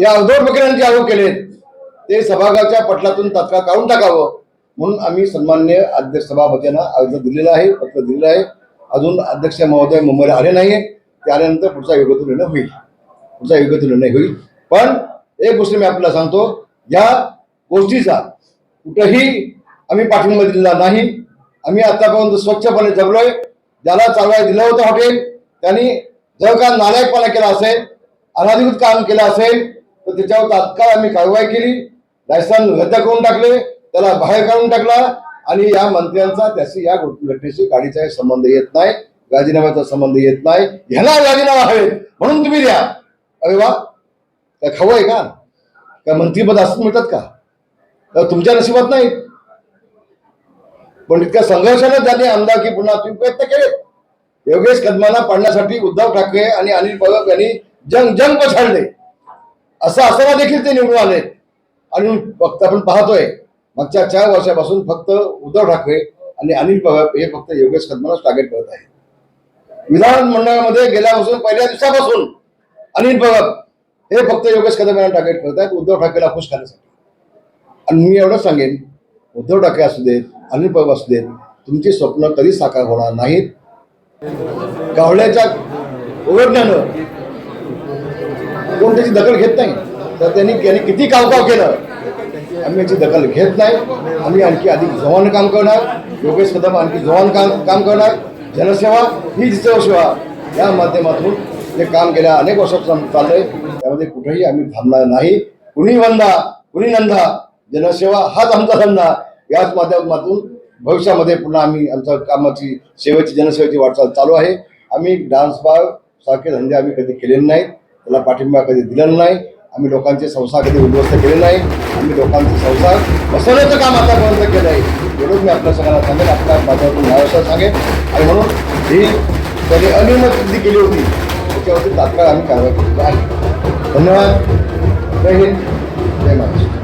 ते अवधूत प्रकरण जे आरोप केले. ते सभागाच्या पटलातून तात्काळ काढून टाकावं. म्हणून आम्ही सन्मान्य अध्यक्ष सभापतींना अर्ज दिलेला आहे पत्र दिलेलं आहे. अजून अध्यक्ष महोदय मुंबईला आले नाही ते आल्यानंतर पुढचा योग्य निर्णय होईल. पुढचा योग्य निर्णय होईल. पण एक गोष्ट मी आपल्याला सांगतो या गोष्टीचा कुठंही आम्ही पाठिंबा दिलेला नाही. आम्ही आतापर्यंत स्वच्छपणे जगलोय. ज्याला चालवायला दिलं होतं हॉटेल त्यांनी जर का नालायकपणा केला असेल अनाधिकृत काम केलं असेल तर त्याच्यावर तात्काळ आम्ही कारवाई केली. लायसन रद्द करून टाकले. त्याला बाहेर काढून टाकला. आणि या मंत्र्यांचा त्याशी या घटनेशी गाडीचा संबंध येत नाही. राजीनाम्याचा संबंध येत नाही. ह्याला राजीनामा हवे. म्हणून तुम्ही द्या. अरे वा. काय खाऊ आहे का? काय मंत्रीपद असं मिळतात का? तर तुमच्या नशिबात नाही. पण इतक्या संघर्षाने आमदार की पुन्हा तुम्ही प्रयत्न केले. योगेश कदमांना पाडण्यासाठी उद्धव ठाकरे आणि अनिल परब यांनी जंग जंग पछाडले. असं असताना देखील ते निवडून आले. आणि फक्त आपण पाहतोय मागच्या चार वर्षापासून फक्त उद्धव ठाकरे आणि अनिल पवार हे फक्त योगेश कदमालाच टार्गेट करत आहेत. विधान मंडळामध्ये गेल्यापासून पहिल्या दिवसापासून अनिल पवार हे फक्त योगेश कदम यांना टार्गेट करत आहेत उद्धव ठाकरेला खुश करण्यासाठी. आणि मी एवढंच सांगेन उद्धव ठाकरे असू देत अनिल पवार असू देत तुमची स्वप्न कधी साकार होणार नाहीत? कावळ्याच्या ओरडण्यानं कोण त्याची दखल घेत नाही. तर त्यांनी त्यांनी किती कावकाव केलं? आम्ही याची दखल घेत नाही. आम्ही आणखी अधिक जवान काम करणार. योगेश कदम आणखी जवान काम काम करणार. जनसेवा ही सेवा या माध्यमातून ते काम गेल्या अनेक वर्षापासून चाललंय. त्यामध्ये कुठेही आम्ही थांबणार नाही. कुणी वंदा कुणी नंदा जनसेवा हाच आमचा धंदा. याच माध्यमातून भविष्यामध्ये पुन्हा आम्ही आमच्या कामाची सेवेची जनसेवेची वाटचाल चालू आहे. आम्ही डान्स बार सारखे धंदे आम्ही कधी केलेले नाहीत. त्याला पाठिंबा कधी दिलेला नाही. आम्ही लोकांचे संसार कधी उद्ध्वस्त केले नाही. आम्ही लोकांचे संसार बसवण्याचं काम आतापर्यंत केलं आहे. एवढंच मी आपल्या सगळ्यांना सांगेन आपल्या माझ्यावरून न्यायावश्यक सांगेन. आणि म्हणून ही त्यांनी अनियमित केली होती त्याच्यावरती तात्काळ आम्ही कारवाई केली आहे धन्यवाद. जय हिंद. जय महाराष्ट्र.